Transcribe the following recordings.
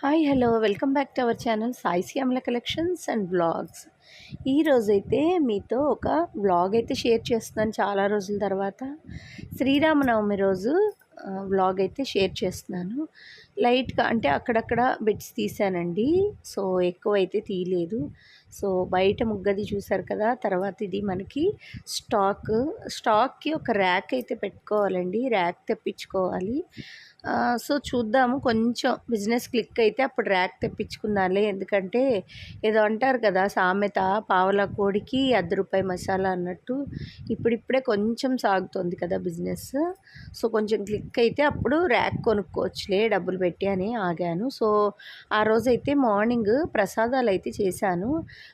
Hi hello welcome back to our channel Sai Shyamala collections and blogs ఈరోజైతే మీతో ఒక blog అయితే share చేస్తున్నాను చాలా రోజుల తర్వాత. శ్రీరామనవమి రోజు బ్లాగ్ అయితే షేర్ చేస్తున్నాను. లైట్గా అంటే అక్కడక్కడ బిట్స్ తీసానండి సో ఎక్కువ అయితే తీయలేదు. సో బయట ముగ్గది చూసారు కదా తర్వాత ఇది మనకి స్టాక్ స్టాక్కి ఒక ర్యాక్ అయితే పెట్టుకోవాలండి ర్యాక్ తెప్పించుకోవాలి. సో చూద్దాము కొంచెం బిజినెస్ క్లిక్ అయితే అప్పుడు ర్యాక్ తెప్పించుకుందాలే ఎందుకంటే ఏదో అంటారు కదా సామెత పావల కోడికి అర్ధ రూపాయి మసాలా అన్నట్టు. ఇప్పుడిప్పుడే కొంచెం సాగుతుంది కదా బిజినెస్. సో కొంచెం క్లిక్ అయితే అప్పుడు ర్యాక్ కొనుక్కోవచ్చులే డబ్బులు పెట్టి అని ఆగాను. సో ఆ రోజైతే మార్నింగ్ ప్రసాదాలు అయితే చేశాను.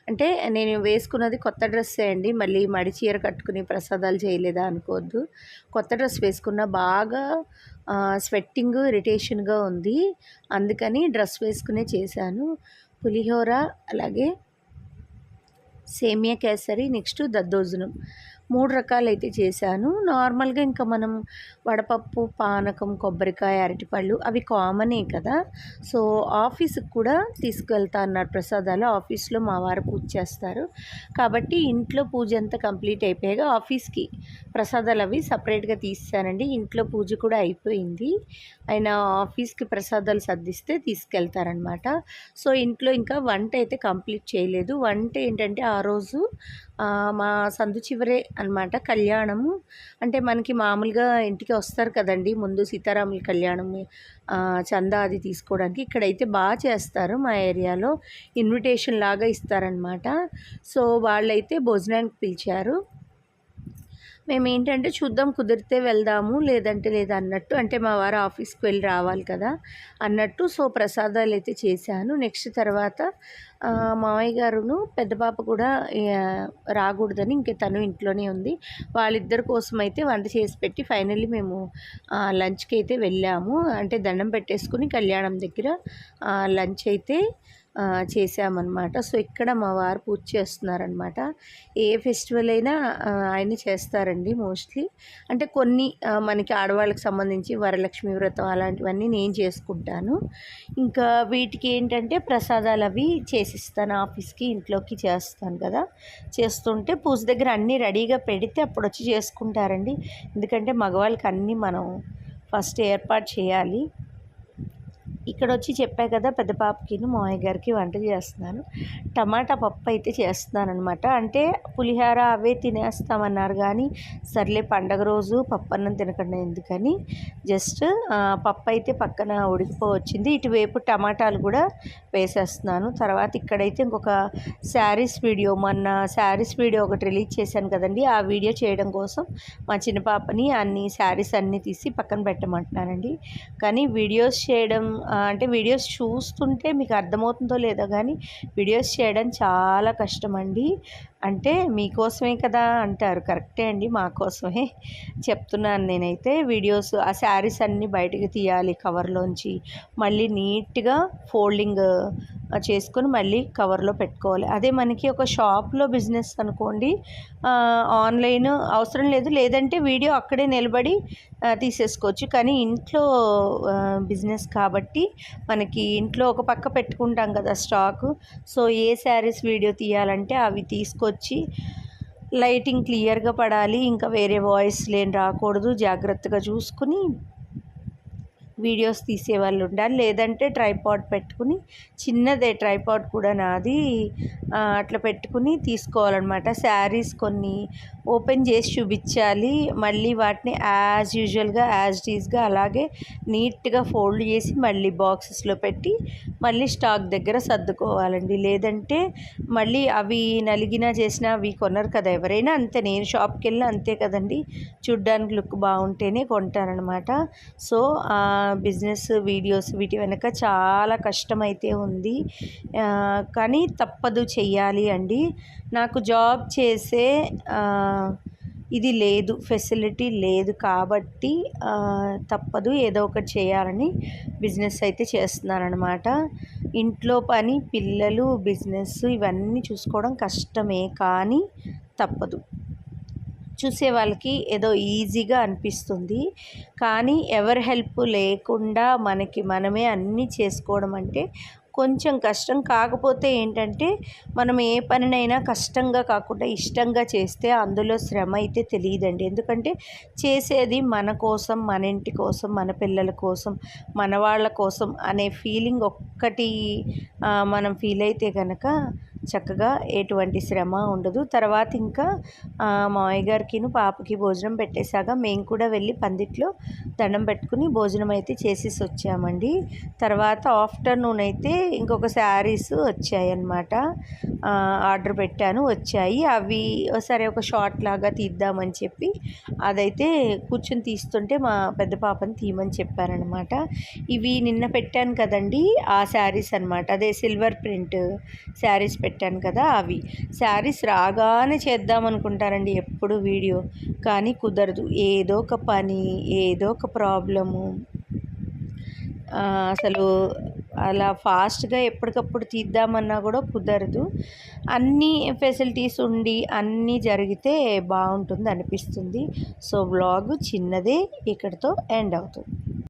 అంటే నేను వేసుకున్నది కొత్త డ్రెస్సే అండి. మళ్ళీ మడి చీర కట్టుకుని ప్రసాదాలు చేయలేదా అనుకోవద్దు. కొత్త డ్రెస్ వేసుకున్న బాగా స్వెట్టింగ్ ఇరిటేషన్గా ఉంది. అందుకని డ్రెస్ వేసుకునే చేశాను. పులిహోర అలాగే సేమియా కేసరి నెక్స్ట్ దద్దోజనం. మూడు రకాలైతే చేశాను. నార్మల్గా ఇంకా మనం వడపప్పు పానకం కొబ్బరికాయ అరటిపళ్ళు అవి కామనే కదా. సో ఆఫీస్కి కూడా తీసుకెళ్తా అన్నారు ప్రసాదాలు. ఆఫీస్లో మా వారు పూజ చేస్తారు. కాబట్టి ఇంట్లో పూజ అంతా కంప్లీట్ అయిపోయాక ఆఫీస్కి ప్రసాదాలు అవి సపరేట్గా తీస్తానండి ఇంట్లో పూజ కూడా అయిపోయింది. ఆయన ఆఫీస్కి ప్రసాదాలు సర్దిస్తే తీసుకెళ్తారనమాట సో ఇంట్లో ఇంకా వంట అయితే కంప్లీట్ చేయలేదు. వంట ఏంటంటే ఆ రోజు మా సందు చివరే అనమాట కళ్యాణము. అంటే మనకి మామూలుగా ఇంటికి వస్తారు కదండి. ముందు సీతారాముల కళ్యాణం చందా అది తీసుకోవడానికి ఇక్కడైతే బాగా చేస్తారు మా ఏరియాలో. ఇన్విటేషన్ లాగా ఇస్తారనమాట సో వాళ్ళైతే భోజనానికి పిలిచారు. మేము ఏంటంటే చూద్దాం కుదిరితే వెళ్దాము లేదంటే లేదు అన్నట్టు. అంటే మా వారు ఆఫీస్కి వెళ్ళి రావాలి కదా అన్నట్టు. సో ప్రసాదాలు అయితే చేశాను. నెక్స్ట్ తర్వాత మామయ్య గారును పెద్ద పాప కూడా రాకూడదని ఇంక తను ఇంట్లోనే ఉంది. వాళ్ళిద్దరి కోసం అయితే వంట చేసి పెట్టి ఫైనల్లీ మేము లంచ్కి అయితే వెళ్ళాము. అంటే దండం పెట్టేసుకుని కళ్యాణం దగ్గర లంచ్ అయితే చేసామన్నమాట సో ఇక్కడ మా వారు పూజ చేస్తున్నారనమాట ఏ ఫెస్టివల్ అయినా ఆయన చేస్తారండి మోస్ట్లీ. అంటే కొన్ని మనకి ఆడవాళ్ళకి సంబంధించి వరలక్ష్మి వ్రతం అలాంటివన్నీ నేను చేసుకుంటాను. ఇంకా వీటికి ఏంటంటే ప్రసాదాలు అవి చేసిస్తాను ఆఫీస్కి ఇంట్లోకి చేస్తాను కదా. చేస్తుంటే పూజ దగ్గర అన్నీ రెడీగా పెడితే అప్పుడు వచ్చి చేసుకుంటారండి. ఎందుకంటే మగవాళ్ళకి అన్నీ మనం ఫస్ట్ ఏర్పాటు చేయాలి. ఇక్కడ వచ్చి చెప్పా కదా పెద్ద పాపకిను మామయ్య గారికి వంట చేస్తున్నాను. టమాటా పప్పు అయితే చేస్తున్నాను అనమాట అంటే పులిహార అవే తినేస్తామన్నారు కానీ సర్లే పండగ రోజు పప్పు అన్నం తినకుండా ఎందుకని జస్ట్ పప్పు అయితే పక్కన ఉడికిపోవచ్చింది. ఇటువైపు టమాటాలు కూడా వేసేస్తున్నాను. తర్వాత ఇక్కడైతే ఇంకొక శారీస్ వీడియో మొన్న శారీస్ వీడియో ఒకటి రిలీజ్ చేశాను కదండి. ఆ వీడియో చేయడం కోసం మా చిన్న పాపని అన్ని శారీస్ అన్నీ తీసి పక్కన పెట్టమంటున్నానండి. కానీ వీడియోస్ చేయడం అంటే వీడియోస్ చూస్తుంటే మీకు అర్థమవుతుందో లేదో కానీ వీడియోస్ చేయడం చాలా కష్టం అండి అంటే మీకోసమే కదా అంటారు. కరెక్టే అండి మా కోసమే చెప్తున్నాను నేనైతే. వీడియోస్ ఆ శారీస్ అన్నీ బయటకు తీయాలి కవర్లోంచి. మళ్ళీ నీట్గా ఫోల్డింగ్ చేసుకొని మళ్ళీ కవర్లో పెట్టుకోవాలి. అదే మనకి ఒక షాప్లో బిజినెస్ అనుకోండి ఆన్లైన్ అవసరం లేదు. లేదంటే వీడియో అక్కడే నిలబడి తీసేసుకోవచ్చు. కానీ ఇంట్లో బిజినెస్ కాబట్టి మనకి ఇంట్లో ఒక పక్క పెట్టుకుంటాం కదా stock. So a saris video తీయాలంటే అవి తీసుకొచ్చి లైటింగ్ క్లియర్గా పడాలి. ఇంకా వేరే వాయిస్ లేని రాకూడదు. జాగ్రత్తగా చూసుకుని వీడియోస్ తీసేవాళ్ళు ఉండాలి. లేదంటే ట్రైపాడ్ పెట్టుకుని చిన్నదే ట్రైపాడ్ కూడా నాది అట్లా పెట్టుకుని తీసుకోవాలన్నమాట. శారీస్ కొన్ని ఓపెన్ చేసి చూపించాలి. మళ్ళీ వాటిని యాజ్ యూజువల్గా యాజ్ డీజ్గా అలాగే నీట్గా ఫోల్డ్ చేసి మళ్ళీ బాక్సెస్లో పెట్టి మళ్ళీ స్టాక్ దగ్గర సర్దుకోవాలండి. లేదంటే మళ్ళీ అవి నలిగినా చేసినా అవి కొనరు కదా ఎవరైనా. అంతే నేను షాప్కి వెళ్ళినా అంతే కదండి. చూడ్డానికి లుక్ బాగుంటేనే కొంటానమాట సో బిజినెస్ వీడియోస్ వీటి వెనక చాలా కష్టమైతే ఉంది. కానీ తప్పదు చెయ్యాలి అండి. నాకు జాబ్ చేసే ఇది లేదు ఫెసిలిటీ లేదు కాబట్టి తప్పదు ఏదో ఒకటి చేయాలని బిజినెస్ అయితే చేస్తున్నాననమాట ఇంట్లో పని పిల్లలు బిజినెస్ ఇవన్నీ చూసుకోవడం కష్టమే కానీ తప్పదు. చూసే వాళ్ళకి ఏదో ఈజీగా అనిపిస్తుంది. కానీ ఎవరి హెల్ప్ లేకుండా మనకి మనమే అన్నీ చేసుకోవడం అంటే కొంచెం కష్టం. కాకపోతే ఏంటంటే మనం ఏ పనినైనా కష్టంగా కాకుండా ఇష్టంగా చేస్తే అందులో శ్రమ అయితే తెలియదండి. ఎందుకంటే చేసేది మన కోసం మన ఇంటి కోసం మన పిల్లల కోసం మన వాళ్ళ కోసం అనే ఫీలింగ్ ఒక్కటి మనం ఫీల్ అయితే కనుక చక్కగా ఎటువంటి శ్రమ ఉండదు. తర్వాత ఇంకా మా మావయ్య గారికిను పాపకి భోజనం పెట్టేశాక మేము కూడా వెళ్ళి పందిట్లో దండం పెట్టుకుని భోజనం అయితే చేసేసి వచ్చామండి. తర్వాత ఆఫ్టర్నూన్ అయితే ఇంకొక శారీస్ వచ్చాయి అన్నమాట ఆర్డర్ పెట్టాను వచ్చాయి. అవి సరే ఒక షార్ట్ లాగా తీద్దామని చెప్పి అదైతే కూర్చొని తీస్తుంటే మా పెద్ద పాపని తీయమని చెప్పారనమాట ఇవి నిన్న పెట్టాను కదండి ఆ శారీస్ అనమాట అదే సిల్వర్ ప్రింట్ శారీస్ పెట్టాను పెట్టాను కదా అవి. శారీస్ రాగానే చేద్దాం అనుకుంటారండి ఎప్పుడు వీడియో. కానీ కుదరదు. ఏదో ఒక పని ఏదో ఒక ప్రాబ్లము. అసలు అలా ఫాస్ట్గా ఎప్పటికప్పుడు తీద్దామన్నా కూడా కుదరదు. అన్నీ ఫెసిలిటీస్ ఉండి అన్నీ జరిగితే బాగుంటుంది అనిపిస్తుంది. సో బ్లాగ్ చిన్నదే ఇక్కడితో ఎండ్ అవుతుంది.